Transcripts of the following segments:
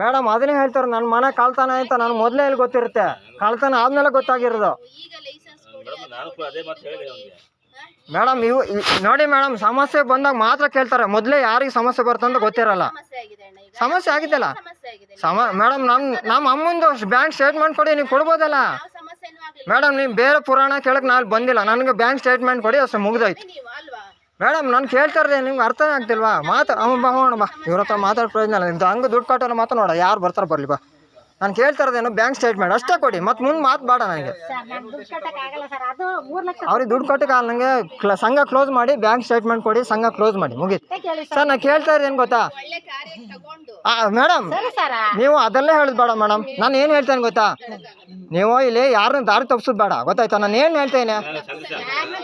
Madam, ಅದನ್ನೇ ಹೇಳ್ತಾರೆ ನನ್ನ ಮನೆ ಕಾಲ್ತಾನ ಅಂತ ನನಗೆ ಮೊದಲೇ ಎಲ್ಲಿ ಗೊತ್ತಿರುತ್ತೆ. ಕಾಲ್ತಾನ ಆದ್ಮೇಲೆ ಗೊತ್ತಾಗಿರೋದು. ಮೇಡಮ್ ನಾನು ಇವು ನೋಡಿ ಮೇಡಮ್, ಸಮಸ್ಯೆ ಬಂದಾಗ ಮಾತ್ರ ಕೇಳ್ತಾರೆ. ಮೊದಲೇ ಯಾರಿಗೆ ಸಮಸ್ಯೆ ಬರ್ತಂತ ಗೊತ್ತಿರಲ್ಲ. ಸಮಸ್ಯೆ ಆಗಿದೆ ಅಣ್ಣ ಈಗ ಸಮಸ್ಯೆ ಆಗಿದ್ದಲ್ಲ. ಸಮಸ್ಯೆ ಆಗಿದೆ ಸಮ ಮೇಡಮ್ ನಮ್ಮ ನಮ್ಮ ಅಮ್ಮಂದು ಬ್ಯಾಂಕ್ ಸ್ಟೇಟ್ಮೆಂಟ್ ಕೊಡಿ, ನೀವು ಕೊಡ್ಬೋದಲ್ಲ? ಮೇಡಮ್, ನೀವು ಬೇರೆ ಪುರಾಣ ಕೇಳಕ್ಕೆ ನಾನು ಬಂದಿಲ್ಲ. ನನಗೆ ಬ್ಯಾಂಕ್ ಸ್ಟೇಟ್ಮೆಂಟ್ ಕೊಡಿ, ಅಷ್ಟು ಮುಗ್ದೋಯ್ತು. ಮೇಡಮ್, ನಾನು ಕೇಳ್ತಾ ಇರೋದೇ ನಿಮ್ಗೆ ಅರ್ಥನೇ ಆಗ್ತಿಲ್ವಾ? ಮಾತಾ ಅಮ್ಮ ಬಾ ಬಾ. ಇವ್ರ ಹತ್ರ ಮಾತಾಡೋ ಪ್ರಯೋಜನ ಇಲ್ಲ. ನಿಮ್ದು ಹಂಗೆ ದುಡ್ಡು ಕಟ್ಟೋರು ಮಾತ್ರ ನೋಡ, ಯಾರು ಬರ್ತಾರೆ ಬರಲಿ ಬಾ. ನಾನು ಕೇಳ್ತಾ ಇರೋದೇನು ಬ್ಯಾಂಕ್ ಸ್ಟೇಟ್ಮೆಂಟ್ ಅಷ್ಟೇ ಕೊಡಿ ಮತ್ತೆ ಮುಂದೆ ಮಾತು ಬೇಡ ನನಗೆ. ಸರ್ ನಾನು ದುಡ್ಡು ಕಟ್ಟಕ್ಕಾಗಲ್ಲ ಸರ್ ಅದು ಮೂರು ಲಕ್ಷ ಅವ್ರಿಗೆ ದುಡ್ಡು ಕಟ್ಟಕ್ಕೆ ನನಗೆ ಕ್ಲ- ಸಂಘ ಕ್ಲೋಸ್ ಮಾಡಿ ಬ್ಯಾಂಕ್ ಸ್ಟೇಟ್ಮೆಂಟ್ ಕೊಡಿ ಸಂಘ ಕ್ಲೋಸ್ ಮಾಡಿ ಮುಗೀತು. ಸರ್? ನಾನು ಕೇಳ್ತಾ ಇರೋದೇನು ಗೊತ್ತಾ? ಒಳ್ಳೆ ಕಾರ್ಯ ತಗೊಂಡು. ಮೇಡಮ್ ನೀವು ಅದಲ್ಲೇ ಹೇಳೋದು ಬೇಡ ಮೇಡಮ್ ನಾನು ಏನು ಹೇಳ್ತೇನೆ ಗೊತ್ತಾ? ನೀವು ಇಲ್ಲಿ ಯಾರನ್ನ ದಾರಿ ತಪ್ಪಿಸೋದು ಬೇಡ ಗೊತ್ತಾಯ್ತಾ? ನಾನು ಏನು ಹೇಳ್ತೇನೆ ಹಾಂ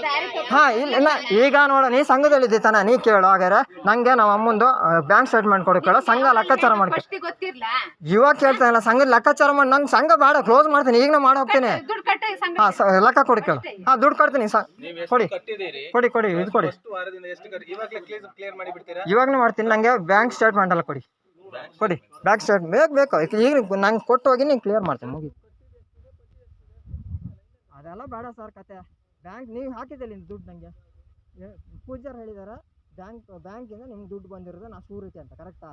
ದಾರಿ ತಪ್ಪಿ ಹಾ ಇಲ್ಲ ಇಲ್ಲ. ಈಗ ನೋಡ ನೀ ಸಂಘದಲ್ಲಿದ್ದಿ ತಾನ ನೀ ಕೇಳು ಹಾಗಾದ್ರೆ. ನಂಗೆ ನಮ್ಮ ಅಮ್ಮಂದು ಬ್ಯಾಂಕ್ ಸ್ಟೇಟ್ಮೆಂಟ್ ಕೊಡಿ ಕೇಳೋ ಸಂಘ ಲೆಕ್ಕಾಚಾರ ಮಾಡ್ಕೊ. ಇವಾಗ ಕೇಳ್ತಾನಲ್ಲ ಸಂಘದ ಲೆಕ್ಕಾಚಾರ ಮಾಡಿ ನಂಗೆ ಸಂಘ ಬೇಡ ಕ್ಲೋಸ್ ಮಾಡ್ತೀನಿ ಈಗ ಮಾಡಿ ಹೋಗ್ತೀನಿ. ಹಾಂ ಲೆಕ್ಕ ಕೊಡಿ ಕೇಳು. ಹಾ ದುಡ್ಡು ಕೊಡ್ತೀನಿ ಸಾ ಕೊಡಿ. ಕೊಡಿ ಕೊಡಿ ಇದು ಕೊಡಿ. ಇವಾಗಲೇ ಕ್ಲಿಯರ್ ಕ್ಲಿಯರ್ ಮಾಡಿ ಬಿಡ್ತೀರಾ? ಇವಾಗನೇ ಮಾಡ್ತೀನಿ ನಂಗೆ ಬ್ಯಾಂಕ್ ಸ್ಟೇಟ್ಮೆಂಟ್ ಎಲ್ಲ ಕೊಡಿ. ಕೊಡಿ ಬ್ಯಾಂಕ್ ಸ್ಟೇಟ್ಮೆಂಟ್ ಬೇಕು ಬೇಕು. ಈಗ ನಂಗೆ ಕೊಟ್ಟು ಹೋಗಿ ನೀವು ಕ್ಲಿಯರ್ ಮಾಡ್ತೀನಿ ಮುಗಿ ಅದೆಲ್ಲ ಬೇಡ ಸರ್ ಕತೆ. ಬ್ಯಾಂಕ್ ನೀವು ಹಾಕಿದ್ದಲ್ಲಿ ದುಡ್ಡು ನನಗೆ ಪೂಜಾರ್ ಹೇಳಿದಾರೆ ಬ್ಯಾಂಕ್ ಬ್ಯಾಂಕಿಂದ ನಿಮ್ಗೆ ದುಡ್ಡು ಬಂದಿರೋದು ನಾ ಸೂರಿಕೆ ಅಂತ ಕರೆಕ್ಟಾ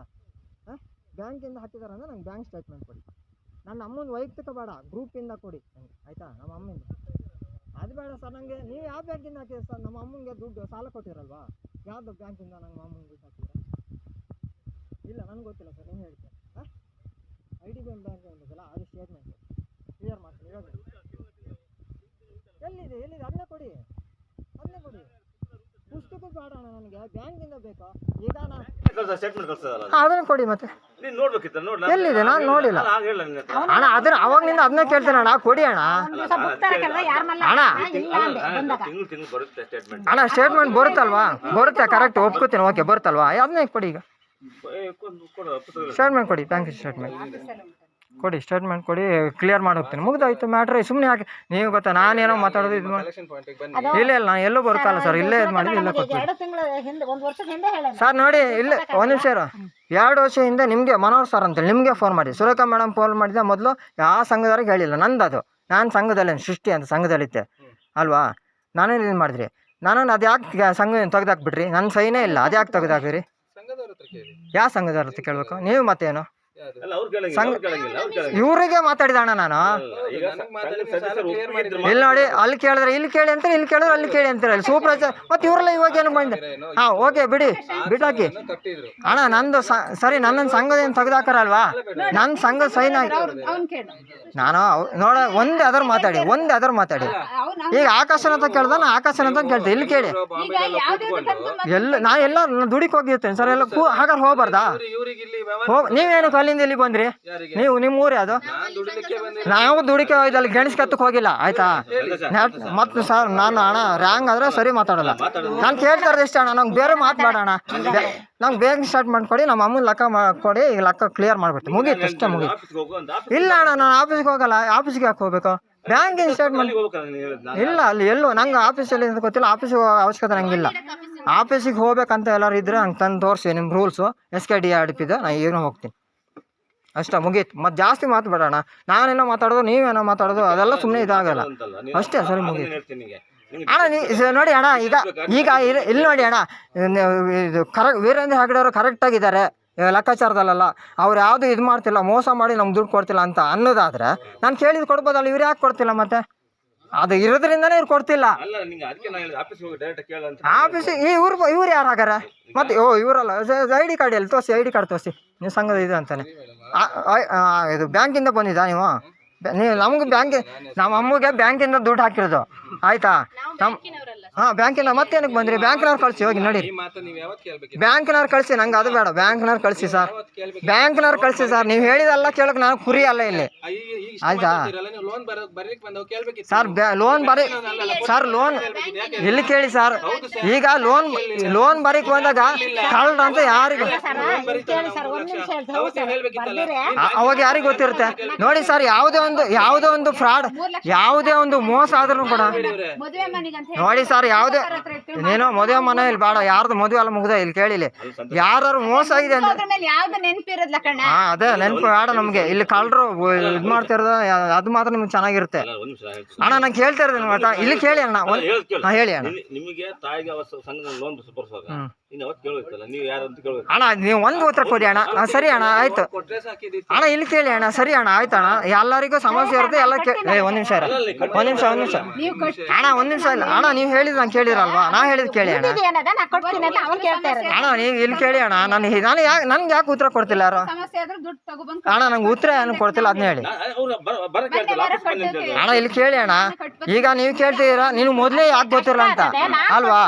ಹಾಂ? ಬ್ಯಾಂಕಿಂದ ಹಾಕಿದಾರೆ ಅಂದರೆ ನಂಗೆ ಬ್ಯಾಂಕ್ ಸ್ಟೇಟ್ಮೆಂಟ್ ಕೊಡಿ. ನನ್ನ ಅಮ್ಮನ ವೈಯಕ್ತಿಕ ಬೇಡ ಗ್ರೂಪಿಂದ ಕೊಡಿ. ಆಯ್ತಾ? ನಮ್ಮ ಅಮ್ಮಂದು. ಅದು ಬೇಡ ಸರ್ ನನಗೆ ನೀವು ಯಾವ ಬ್ಯಾಂಕಿಂದ ಹಾಕಿದ್ರೆ ಸರ್? ನಮ್ಮ ಅಮ್ಮನಿಗೆ ದುಡ್ಡು, ಸಾಲ ಕೊಟ್ಟಿರಲ್ವಾ? ಯಾವುದು ಬ್ಯಾಂಕಿಂದ ನಮ್ಮ ಅಮ್ಮನಿಗೆ ದುಡ್ಡು ಹಾಕಿದ್ರೆ? ಇಲ್ಲ, ನನಗೆ ಗೊತ್ತಿಲ್ಲ ಸರ್, ನೀವು ಹೇಳ್ತೀರ? ಹಾಂ? ಐ ಡಿ ಬಿ ಬ್ಯಾಂಕ್ ಒಂದಿದೆಯಲ್ಲ ಅದು ಸ್ಟೇಟ್ಮೆಂಟ್ ಕ್ಲಿಯರ್ ಮಾಡ್ತೀನಿ ಎಲ್ಲಿದೆ? ಎಲ್ಲಿದೆ? ಅದನ್ನೇ ಕೊಡಿ ಅದನ್ನೇ ಕೊಡಿ ಪುಸ್ತಕ ಬೇಡ ಅಣ್ಣ ನನಗೆ ಬ್ಯಾಂಕಿಂದ ಬೇಕಾ ಈಗ ನಾನು ಕಳ್ಸ ಸ್ಟೇಟ್ಮೆಂಟ್ ಕಳ್ಸೋದಲ್ಲ ಹಾಂ ಅದನ್ನು ಕೊಡಿ ಮತ್ತೆ. ನೀನ್ ನೋಡ್ಬೇಕಿತ್ತ ನೋಡ್ಲ? ಎಲ್ಲಿದೆ? ನಾನು ನೋಡಿಲ್ಲ. ಹಾಗೆ ಹೇಳ ನಿನ್ನ ಹತ್ರ. ಅಣ್ಣ ಅದನ್ನ ಅವಾಗ್ನಿಂದ ಅದನ್ನೇ ಕೇಳ್ತೇನೆ ಅಣ್ಣ. ಕೊಡಿ ಅಣ್ಣ. ಅಣ್ಣ. ಇಲ್ಲ ತಿಂಗಳು ತಿಂಗಳು ಬರುತ್ತೆ ಸ್ಟೇಟ್ಮೆಂಟ್ ಅಣ್ಣ ಸ್ಟೇಟ್ಮೆಂಟ್ ಬರುತ್ತಲ್ವಾ? ಬರುತ್ತೆ ಕರೆಕ್ಟ್ ಒಪ್ಕೋತೀನಿ. ಓಕೆ ಬರುತ್ತಲ್ವಾ? ಅದನ್ನೇ ಕೊಡಿ ಈಗ. ಕೊಡು ಸ್ಟೇಟ್ಮೆಂಟ್ ಕೊಡಿ ಬ್ಯಾಂಕ್ ಸ್ಟೇಟ್ಮೆಂಟ್ ಕೊಡಿ ಸ್ಟೇಟ್ಮೆಂಟ್ ಕೊಡಿ ಕ್ಲಿಯರ್ ಮಾಡಿ ಹೋಗ್ತೀನಿ. ಮುಗ್ದಾಯ್ತು ಮ್ಯಾಟ್ರ್ ಸುಮ್ಮನೆ ಯಾಕೆ? ನೀವು ಗೊತ್ತಾ ನಾನೇನೋ ಮಾತಾಡೋದು ಇದು ಮಾಡಿ ಇಲ್ಲ ಇಲ್ಲ ನಾನು ಎಲ್ಲೂ ಬರುತ್ತಲ್ಲ ಸರ್ ಇಲ್ಲೇ ಇದು ಮಾಡಿ ಇಲ್ಲೇ ಕೊಡ್ತೀನಿ. ಎರಡು ತಿಂಗಳ ಹಿಂದೆ ಒಂದು ವರ್ಷದ ಹಿಂದೆ ಹೇಳ ಸರ್ ನೋಡಿ ಇಲ್ಲೇ ಒಂದು ನಿಮಿಷ ಇರೋ. ಎರಡು ವರ್ಷ ಹಿಂದೆ ನಿಮಗೆ ಮನೋಹರ್ ಸರ್ ಅಂತೇಳಿ ನಿಮಗೆ ಫೋನ್ ಮಾಡಿ. ಸುರೇಖಾ ಮೇಡಮ್ ಫೋನ್ ಮಾಡಿದ ಮೊದಲು ಯಾವ ಸಂಘದವ್ರಿಗೆ ಹೇಳಿಲ್ಲ. ನಂದು ಅದು ನಾನು ಸಂಘದಲ್ಲಿ ಸೃಷ್ಟಿ ಅಂತ ಸಂಘದಲ್ಲಿತ್ತೆ ಅಲ್ವಾ? ನಾನೇನು ಇದು ಮಾಡಿದ್ರಿ? ನಾನು ಅದು ಯಾಕೆ ಸಂಘ ತೆಗೆದಾಕ್ಬಿಟ್ರಿ? ನನ್ನ ಸೈನೇ ಇಲ್ಲ. ಅದು ಯಾಕೆ ತೆಗ್ದಾಕಿರಿ ಯಾವ ಸಂಘದವ್ರ ಹತ್ರ ಕೇಳಬೇಕು? ನೀವು ಮತ್ತೇನು? ಇವ್ರಿಗೆ ಮಾತಾಡಿದ ಅಣ್ಣ ನಾನು. ಇಲ್ಲಿ ನೋಡಿ ಅಲ್ಲಿ ಕೇಳಿದ್ರೆ ಇಲ್ಲಿ ಕೇಳಿ ಅಂತಾರೆ ಇಲ್ಲಿ ಕೇಳಿದ್ರೆ ಅಲ್ಲಿ ಕೇಳಿ ಅಂತಾರೆ. ಅಲ್ಲಿ ಸೂಪರ್ವೈಸರ್ ಮತ್ತೆ ಇವ್ರಲ್ಲ ಇವಾಗ ಏನು ಬಂದೆ ಹಾ ಓಕೆ ಬಿಡಿ ಬಿಟ್ಟಾಕಿ ಅಣ್ಣ ನಂದು ಸ- ಸರಿ ನನ್ನ ಸಂಘದ ಏನು ತೆಗ್ದಾಕರಲ್ವಾ? ನನ್ನ ಸಂಘ ಸೈನ್ ಆಗಿ ನಾನು ನೋಡ ಒಂದೇ ಅದರ ಮಾತಾಡಿ ಒಂದೇ ಅದರ ಮಾತಾಡಿ. ಈಗ ಆಕಾಶನ ಅಂತ ಕೇಳ್ದ ನಾ ಆಕಾಶನ ಅಂತ ಕೇಳ್ತೆ ಇಲ್ಲಿ ಕೇಳಿ. ಎಲ್ಲ ನಾ ಎಲ್ಲ ದುಡಿಕ್ ಹೋಗಿರ್ತೇನೆ. ಸರ್ ಎಲ್ಲ ಕೂ ಹಾಗಾದ್ರೆ ಹೋಗ್ಬಾರ್ದಾ? ಹೋಗ್ ನೀವೇನು ಅಲ್ಲಿಂದ ಇಲ್ಲಿ ಬಂದ್ರಿ? ನೀವು ನಿಮ್ಮ ಊರೇ ಅದು? ನಾವು ದುಡಿಕೆ ಹೋಯ್ದಲ್ಲಿ ಗಣೇಶ್ ಕತ್ತಕ್ಕೆ ಹೋಗಿಲ್ಲ ಆಯ್ತಾ? ಮತ್ತೆ ಸರ್ ನಾನು ಅಣ್ಣ ರ್ಯಾಂಗ್ ಆದ್ರೆ ಸರಿ ಮಾತಾಡಲ್ಲ. ನಾನು ಕೇಳ್ತಾ ಇರೋದು ಇಷ್ಟ ಅಣ್ಣ ನಂಗೆ ಬೇರೆ ಮಾತಾಡೋಣ ನಂಗೆ ಬೇಗ ಸ್ಟಾರ್ಟ್ ಮಾಡ್ಕೊಡಿ ನಮ್ಮ ಅಮ್ಮನ ಲೆಕ್ಕ ಕೊಡಿ ಈಗ ಲೆಕ್ಕ ಕ್ಲಿಯರ್ ಮಾಡ್ಬಿಡ್ತೀನಿ. ಮುಗೀತು ಅಷ್ಟೇ ಮುಗೀತು. ಆಫೀಸ್ ಇಲ್ಲ ಅಣ್ಣ ನಾನು ಆಫೀಸ್ಗೆ ಹೋಗಲ್ಲ ಆಫೀಸ್ಗೆ ಯಾಕೆ ಹೋಗ್ಬೇಕು? ಬ್ಯಾಂಕಿನ ಸ್ಟಾರ್ಟ್ ಮಾಡಿ. ಇಲ್ಲ ಅಲ್ಲಿ ಎಲ್ಲೋ ನಂಗೆ ಆಫೀಸಲ್ಲಿ ಅಂತ ಗೊತ್ತಿಲ್ಲ ಆಫೀಸ್ಗೆ ಅವಶ್ಯಕತೆ ನಂಗಿಲ್ಲ. ಆಫೀಸಿಗೆ ಹೋಗ್ಬೇಕಂತ ಎಲ್ಲರೂ ಇದ್ರೆ ಹಂಗೆ ತಂದು ತೋರಿಸಿ ನಿಮ್ಮ ರೂಲ್ಸು ಎಸ್ ಕೆ ಡಿ ಆಡಿಪಿದೆ ನಾನು ಏನೂ ಹೋಗ್ತೀನಿ. ಅಷ್ಟೇ, ಮುಗೀತು. ಮತ್ತೆ ಜಾಸ್ತಿ ಮಾತಾಡೋಣ ನಾನೇನೋ ಮಾತಾಡೋದು, ನೀವೇನೋ ಮಾತಾಡೋದು, ಅದೆಲ್ಲ ಸುಮ್ಮನೆ ಇದಾಗಲ್ಲ. ಅಷ್ಟೇ, ಸರಿ, ಮುಗೀತು. ಅಣ್ಣ, ನೀ ನೋಡಿ ಅಣ್ಣ, ಈಗ ಈಗ ಇಲ್ಲಿ ಇಲ್ಲಿ ನೋಡಿ ಅಣ್ಣ. ಇದು ಕರೆಕ್ಟ್ ವೀರೇಂದ್ರ ಹೆಗಡೆ ಅವರು ಕರೆಕ್ಟಾಗಿದ್ದಾರೆ ಲೆಕ್ಕಾಚಾರದಲ್ಲ ಅವ್ರು ಯಾವುದು ಇದು ಮಾಡ್ತಿಲ್ಲ, ಮೋಸ ಮಾಡಿ ನಮ್ಗೆ ದುಡ್ಡು ಕೊಡ್ತಿಲ್ಲ ಅಂತ ಅನ್ನೋದಾದ್ರೆ, ನಾನು ಕೇಳಿದ್ ಕೊಡ್ಬೋದಲ್ಲ, ಇವ್ರು ಯಾಕೆ ಕೊಡ್ತಿಲ್ಲ ಮತ್ತೆ? ಅದು ಇರೋದ್ರಿಂದನೇ ಇವ್ರು ಕೊಡ್ತಿಲ್ಲ. ಅಲ್ಲ ನಿಂಗೆ ಅದಕ್ಕೆ ನಾನು ಹೇಳಿದೆ ಆಫೀಸ್ಗೆ ಹೋಗಿ ಡೈರೆಕ್ಟ್ ಕೇಳ ಅಂತ. ಆಫೀಸ್ ಇವ್ರು ಇವ್ರು ಯಾರು ಹಾಕಾರ ಮತ್ತೆ ಓ ಇವರಲ್ಲ. ಐ ಡಿ ಕಾರ್ಡ್ ಎಲ್ಲಿ ತೋರಿಸಿ ಐ ಡಿ ಕಾರ್ಡ್ ತೋರಿಸಿ. ನೀವು ಸಂಘದ ಇದು ಅಂತಾನೆ. ಇದು ಬ್ಯಾಂಕಿಂದ ಬಂದಿದ್ದ ನೀವು? ನೀವು ನಮ್ಗೆ ಬ್ಯಾಂಕ್ ನಮ್ಮ ಅಮ್ಮಗೆ ಬ್ಯಾಂಕಿಂದ ದುಡ್ಡು ಹಾಕಿರೋದು. ಆಯ್ತಾ? ನಮ್ಮ ಹಾಂ ಮತ್ತೆ ಏನಕ್ಕೆ ಬಂದ್ರಿ? ಬ್ಯಾಂಕ್ನವ್ರು ಕಳಿಸಿ ಹೋಗಿ ನೋಡಿ. ಬ್ಯಾಂಕ್ನವ್ರು ಕಳಿಸಿ ನಂಗೆ ಅದು ಬೇಡ. ಬ್ಯಾಂಕ್ನವ್ರು ಕಳಿಸಿ ಸರ್. ಬ್ಯಾಂಕ್ನವ್ರು ಕಳಿಸಿ ಸರ್. ನೀವು ಹೇಳಿದಲ್ಲ ಕೇಳಕ್ ನಾನು ಕುರಿ ಅಲ್ಲ ಇಲ್ಲಿ. ಆಯ್ತಾ? ಸರ್ ಲೋನ್ ಬರೀ ಸರ್ ಲೋನ್ ಇಲ್ಲಿ ಕೇಳಿ ಸರ್. ಈಗ ಲೋನ್ ಲೋನ್ ಬರೀಕ್ ಬಂದಾಗ ಕಳ್ಳ ಅಂತ ಯಾರಿಗೂ ಅವಾಗ ಯಾರಿಗೆ ಗೊತ್ತಿರುತ್ತೆ? ನೋಡಿ ಸರ್ ಯಾವುದೇ ಒಂದು ಯಾವುದೇ ಒಂದು ಫ್ರಾಡ್ ಯಾವುದೇ ಒಂದು ಮೋಸ ಆದ್ರೂ ಕೂಡ ನೋಡಿ ಸರ್ ಸರ್ ಯಾವುದೇ ನೀನು ಮದುವೆ ಮನೆ ಇಲ್ಲಿ ಬೇಡ ಯಾರ್ದು ಮದುವೆ ಎಲ್ಲ ಮುಗ್ದ ಇಲ್ಲಿ ಕೇಳಿಲಿ ಯಾರು ಮೋಸ ಆಗಿದೆ ಅಂದ್ರೆ ಅದ್ರ ಮೇಲೆ ಯಾವ್ದು ನೆನ್ಪಿರೋದ್ಲ ಕಣ್ಣ ಹಾ ಅದೇ ನೆನಪು ಬೇಡ ನಮ್ಗೆ. ಇಲ್ಲಿ ಕಳ್ರು ಇದು ಮಾಡ್ತಿರೋದ ಅದು ಮಾತ್ರ ನಿಮ್ಗೆ ಚೆನ್ನಾಗಿರುತ್ತೆ. ಅಣ್ಣ ನಂಗೆ ಹೇಳ್ತಾ ಇರೋದು ಇಲ್ಲಿ ಕೇಳಿ ಅಣ್ಣ ಹೇಳಿ ಅಣ್ಣ. ನಿಮಗೆ ತಾಯಿಗೆ ಲೋನ್ ಅಣ್ಣ ನೀವು ಒಂದು ಉತ್ತರ ಕೊಡಿ ಅಣ್ಣ ಸರಿ ಅಣ್ಣ ಆಯ್ತು ಅಣ್ಣ ಇಲ್ಲಿ ಕೇಳಿ ಅಣ್ಣ ಸರಿ ಅಣ್ಣ ಆಯ್ತು ಅಣ್ಣ ಎಲ್ಲರಿಗೂ ಸಮಸ್ಯೆ ಇರುತ್ತೆ ಎಲ್ಲ ಏ ಒಂದ್ ನಿಮಿಷ. ಒಂದ್ ನಿಮಿಷ ಒಂದ್ ನಿಮಿಷ ನೀವು ಅಣ್ಣ ಒಂದ್ ನಿಮಿಷ ಇಲ್ಲ ಅಣ್ಣ ನೀವು ಹೇಳಿದ್ ನಾನು ಕೇಳಿರಲ್ವಾ ನಾ ಹೇಳಿದ್ ಕೇಳಿ ಅಣ್ಣ ಅಣ್ಣ ನೀವು ಇಲ್ಲಿ ಕೇಳಿ ಅಣ್ಣ ನಾನು ನಾನು ಯಾಕೆ ನನ್ಗೆ ಯಾಕೆ ಉತ್ತರ ಕೊಡ್ತಿಲ್ಲ ಯಾರು ಅಣ್ಣ ನಂಗೆ ಉತ್ತರ ಏನು ಕೊಡ್ತಿಲ್ಲ ಅದನ್ನ ಹೇಳಿ ಅಣ್ಣ ಇಲ್ಲಿ ಕೇಳಿ ಅಣ್ಣ ಈಗ ನೀವು ಕೇಳ್ತಿದ್ದೀರಾ ನೀನು ಮೊದಲೇ ಯಾಕೆ ಗೊತ್ತಿರಲ್ಲ ಅಂತ ಅಲ್ವಾ.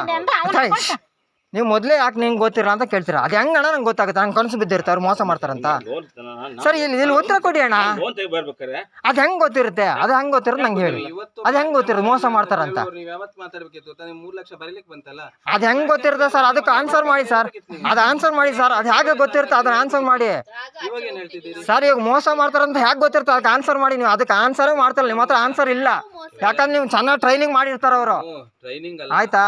ನೀವು ಮೊದಲೇ ಯಾಕೆ ನಿಂಗೆ ಗೊತ್ತಿರಲ್ಲ ಅಂತ ಕೇಳ್ತೀರಾ? ಅದು ಹೆಂಗ್ ಅಣ್ಣ ನಂಗೆ ಗೊತ್ತಾಗುತ್ತೆ? ನಂಗೆ ಕನಸು ಬಿದ್ದಿರ್ತಾರೆ ಅವ್ರು ಮೋಸ ಮಾಡ್ತಾರಂತ. ಸರ್ ಇಲ್ಲಿ ಇಲ್ಲಿ ಉತ್ತರ ಕೊಡಿ ಅಣ್ಣ. ಅದು ಹೆಂಗ್ ಗೊತ್ತಿರುತ್ತೆ? ಅದು ಹೆಂಗ್ ಗೊತ್ತಿರುತ್ತೆ ನಂಗೆ ಹೇಳಿ. ಅದು ಹೆಂಗ್ ಗೊತ್ತಿರುತ್ತೆ ಮೋಸ ಮಾಡ್ತಾರಂತ. ಅದು ಹೆಂಗ್ ಗೊತ್ತಿರುತ್ತೆ ಸರ್? ಅದಕ್ಕೆ ಆನ್ಸರ್ ಮಾಡಿ ಸರ್. ಅದು ಆನ್ಸರ್ ಮಾಡಿ ಸರ್. ಅದು ಹೇಗೆ ಗೊತ್ತಿರುತ್ತೆ? ಅದನ್ನ ಆನ್ಸರ್ ಮಾಡಿ. ಸರ್ ಇವಾಗ ಮೋಸ ಮಾಡ್ತಾರಂತ ಹೇಗೆ ಗೊತ್ತಿರುತ್ತೆ ಅದಕ್ಕೆ ಆನ್ಸರ್ ಮಾಡಿ ನೀವು. ಅದಕ್ಕೆ ಆನ್ಸರೇ ಮಾಡ್ತಾರಲ್ಲ. ನಿಮ್ಮ ಹತ್ರ ಆನ್ಸರ್ ಇಲ್ಲ. ಯಾಕಂದ್ರೆ ನೀವು ಚೆನ್ನಾಗಿ ಟ್ರೈನಿಂಗ್ ಮಾಡಿರ್ತಾರ ಅವರು. ಆಯ್ತಾ?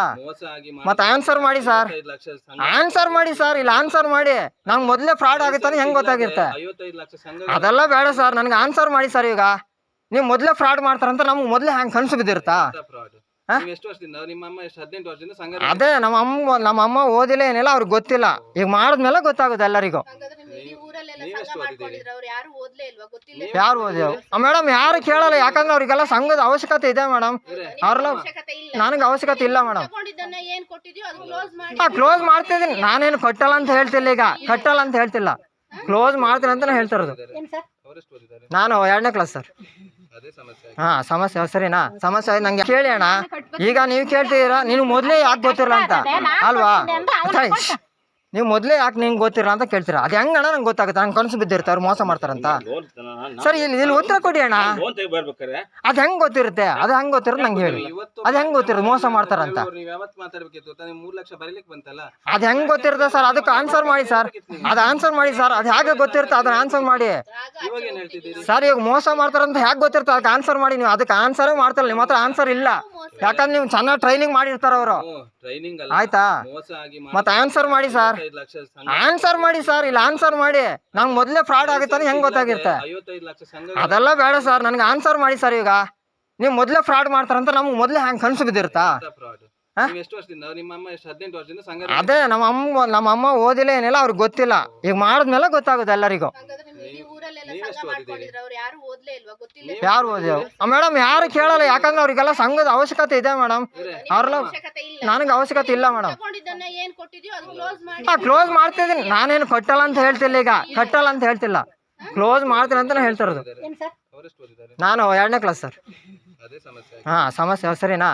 ಮತ್ತೆ ಆನ್ಸರ್ ಮಾಡಿ ಸರ್. ಐದು ಲಕ್ಷ ಸಂಘ ಆನ್ಸರ್ ಮಾಡಿ ಸರ್ ಇಲ್ಲ ಆನ್ಸರ್ ಮಾಡಿ. ನಂಗೆ ಮೊದಲೇ ಫ್ರಾಡ್ ಆಗುತ್ತಾನೆ ಹೆಂಗ್ ಗೊತ್ತಾಗಿರುತ್ತೆ? ಐವತ್ತೈದು ಲಕ್ಷ ಸಂಘ ಅದೆಲ್ಲ ಬೇಡ ಸರ್ ನನಗೆ ಆನ್ಸರ್ ಮಾಡಿ ಸರ್ ಈಗ. ನೀವು ಮೊದಲೇ ಫ್ರಾಡ್ ಮಾಡ್ತಾರಂತ ನಮ್ಗೆ ಮೊದಲೇ ಹಂಗೆ ಕನಸು ಬಿದ್ದಿರುತ್ತಾ? ಫ್ರಾಡ್ ಹಾ? ನೀವು ಎಷ್ಟು ವರ್ಷದಿಂದ ನಿಮ್ಮ ಅಮ್ಮ ಎಷ್ಟು ಹದಿನೆಂಟು ವರ್ಷದಿಂದ ಸಂಘ ಅದೇ ನಮ್ಮ ಅಮ್ಮ ನಮ್ಮ ಅಮ್ಮ ಓದಿಲ್ಲ ಏನಿಲ್ಲ ಅವ್ರಿಗೆ ಗೊತ್ತಿಲ್ಲ. ಈಗ ಮಾಡಿದ್ಮೇಲೆ ಗೊತ್ತಾಗುತ್ತೆ ಎಲ್ಲರಿಗೂ. ಹಂಗಾದ್ರೆ ನಿಮ್ ಇಡೀ ಊರಲ್ಲೆಲ್ಲ ನೀವೆಷ್ಟು ಸಂಘ ಮಾಡ್ಕೊಂಡಿದ್ರೆ ಅವ್ರು? ಯಾರು ಓದ್ಲೇ ಇಲ್ವಾ? ಗೊತ್ತಿಲ್ಲ ಯಾರು ಓದಿದೆವು ಮೇಡಮ್ ಯಾರು ಕೇಳಲ್ಲ ಯಾಕಂದ್ರೆ ಅವ್ರಿಗೆಲ್ಲ ಸಂಘದ ಅವಶ್ಯಕತೆ ಇದೆ ಮೇಡಮ್ ಅವ್ರಲ್ಲ ಅವಶ್ಯಕತೆ ಇಲ್ಲ. ನನಗೆ ಅವಶ್ಯಕತೆ ಇಲ್ಲ ಮೇಡಮ್ ಏನ್ ಕೊಟ್ಟಿದ್ಯೋ ಅದು ಕ್ಲೋಸ್ ಮಾಡಿ. ಕ್ಲೋಸ್ ಮಾಡ್ತಿದ್ದೀನಿ. ನಾನೇನು ಕಟ್ಟಲ್ಲ ಅಂತ ಹೇಳ್ತಿಲ್ಲ ಈಗ. ಕಟ್ಟಲ್ಲ ಅಂತ ಹೇಳ್ತಿಲ್ಲ. ಕ್ಲೋಸ್ ಮಾಡ್ತೀನಿ ಅಂತ ಹೇಳ್ತಾ ಇರೋದು. ಏನ್ ಸರ್? ಅವರೆಷ್ಟು ಓದಿದ್ದಾರೆ ನಾನು ಎರಡನೇ ಕ್ಲಾಸ್ ಸರ್ ಅದೇ ಸಮಸ್ಯೆ ಹಾ ಸಮಸ್ಯೆ ಸರಿನಾ? ಸಮಸ್ಯೆ ಆಯ್ತು. ನಂಗೆ ಕೇಳಿ ಅಣ್ಣ. ಈಗ ನೀವು ಕೇಳ್ತಿದ್ದೀರಾ? ನೀವು ಮೊದಲೇ ಯಾಕೆ ಗೊತ್ತಿರಲ್ಲ ಅಂತ. ಅಲ್ವಾ. ನೀವು ಮೊದಲೇ ಯಾಕೆ ನಿಂಗೆ ಗೊತ್ತಿರಲ್ಲ ಅಂತ ಕೇಳ್ತೀರಾ? ಅದು ಹೆಂಗೆ ಅಣ್ಣ ನಂಗೆ ಗೊತ್ತಾಗುತ್ತೆ? ನಂಗೆ ಕನಸು ಬಿದ್ದಿರ್ತಾರೆ ಅವ್ರು ಮೋಸ ಮಾಡ್ತಾರಂತ. ಸರ್ ಸರಿ ಇಲ್ಲಿ ಇಲ್ಲಿ ಉತ್ತರ ಕೊಡಿ ಅಣ್ಣ. ಲೋನ್ ತೆಗಿ ಬರ್ಬೇಕಾರೆ ಅದು ಹೆಂಗೆ ಗೊತ್ತಿರುತ್ತೆ? ಅದು ಹೆಂಗೆ ಗೊತ್ತಿರುತ್ತೆ ನಂಗೆ ಹೇಳಿ. ಅದು ಹೆಂಗೆ ಗೊತ್ತಿರೋದು ಮೋಸ ಮಾಡ್ತಾರಂತ. ನೀವು ಯಾವತ್ತು ಮಾತಾಡ್ಬೇಕಿತ್ತು ತಾನೇ ಮೂರ್ ಲಕ್ಷ ಬರೀಲಿಕ್ಕೆ ಬಂತಲ್ಲ? ಅದು ಹೆಂಗೆ ಗೊತ್ತಿರುತ್ತೆ ಸರ್? ಅದಕ್ಕೆ ಆನ್ಸರ್ ಮಾಡಿ ಸರ್. ಅದು ಆನ್ಸರ್ ಮಾಡಿ ಸರ್. ಅದು ಹೇಗೆ ಗೊತ್ತಿರುತ್ತೆ? ಅದನ್ನ ಆನ್ಸರ್ ಮಾಡಿ. ಇವಾಗ ಏನ್ ಹೇಳ್ತಿದ್ದೀರಿ? ಸರ್ ಇವಾಗ ಮೋಸ ಮಾಡ್ತಾರಂತ ಹೇಗೆ ಗೊತ್ತಿರುತ್ತೆ ಅದಕ್ಕೆ ಆನ್ಸರ್ ಮಾಡಿ ನೀವು. ಅದಕ್ಕೆ ಆನ್ಸರೇ ಮಾಡ್ತಾರಲ್ಲ ನಿಮ್ಮ ಹತ್ರ ಆನ್ಸರ್ ಇಲ್ಲ. ಯಾಕಂದ್ರೆ ನೀವು ಚೆನ್ನಾಗಿ ಟ್ರೈನಿಂಗ್ ಮಾಡಿರ್ತಾರ ಅವರು. ಟ್ರೈನಿಂಗ್ ಅಲ್ಲ. ಆಯ್ತಾ? ಮೋಸ ಆಗಿ ಮತ್ತೆ ಆನ್ಸರ್ ಮಾಡಿ ಸರ್. ಆನ್ಸರ್ ಮಾಡಿ ಸರ್ ಇಲ್ಲ ಆನ್ಸರ್ ಮಾಡಿ. ನಂಗೆ ಮೊದಲೇ ಫ್ರಾಡ್ ಆಗುತ್ತಾನೆ ಹೆಂಗ್ ಗೊತ್ತಾಗಿರುತ್ತೆ? ಅದೆಲ್ಲ ಬೇಡ ಸರ್ ನನಗೆ ಆನ್ಸರ್ ಮಾಡಿ ಸರ್ ಈಗ. ನೀವು ಮೊದಲೇ ಫ್ರಾಡ್ ಮಾಡ್ತಾರಂತ ನಮ್ಗೆ ಮೊದಲೇ ಹಂಗೆ ಕನ್ಸು ಬಿದ್ದಿರುತ್ತಾ? ಫ್ರಾಡ್ ನೀವು ಎಷ್ಟು ವರ್ಷದಿಂದ ನಿಮ್ಮ ಅಮ್ಮ ಎಷ್ಟು ಹದಿನೆಂಟು ವರ್ಷದಿಂದ ಸಂಘ ಅದೇ ನಮ್ಮ ಅಮ್ಮ ನಮ್ಮ ಅಮ್ಮ ಓದಿಲ್ಲ ಏನಿಲ್ಲ ಅವ್ರಿಗೆ ಗೊತ್ತಿಲ್ಲ. ಈಗ ಮಾಡಿದ್ಮೇಲೆ ಗೊತ್ತಾಗುತ್ತೆ ಎಲ್ಲರಿಗೂ. ಯಾರು ಓದ್ಲೇ ಇಲ್ವಾ? ಗೊತ್ತಿಲ್ಲ ಯಾರು ಓದಿದೆವು ಮೇಡಮ್ ಯಾರು ಕೇಳಲ್ಲ. ಯಾಕಂದ್ರೆ ಅವ್ರಿಗೆಲ್ಲ ಸಂಘದ ಅವಶ್ಯಕತೆ ಇದೆ ಮೇಡಮ್. ಅವ್ರಲ್ಲ ಅವಶ್ಯಕತೆ ಇಲ್ಲ. ನನಗೆ ಅವಶ್ಯಕತೆ ಇಲ್ಲ ಮೇಡಮ್. ತಗೊಂಡಿದ್ದನ್ನ ಏನ್ ಕೊಟ್ಟಿದ್ಯೋ ಅದು ಕ್ಲೋಸ್ ಮಾಡಿ. ಹಾ ಕ್ಲೋಸ್ ಮಾಡ್ತಿದ್ದೀನಿ. ನಾನೇನು ಕಟ್ಟಲ್ಲ ಅಂತ ಹೇಳ್ತಿಲ್ಲ ಈಗ. ಕಟ್ಟಲ್ಲ ಅಂತ ಹೇಳ್ತಿಲ್ಲ. ಕ್ಲೋಸ್ ಮಾಡ್ತೀನಿ ಅಂತಾನೆ ಹೇಳ್ತಿರೋದು ನಾನು ಎರಡನೇ ಕ್ಲಾಸ್ ಸರ್. ಅದೇ ಸಮಸ್ಯೆ ಹಾ ಸಮಸ್ಯೆ ಸರಿನಾ?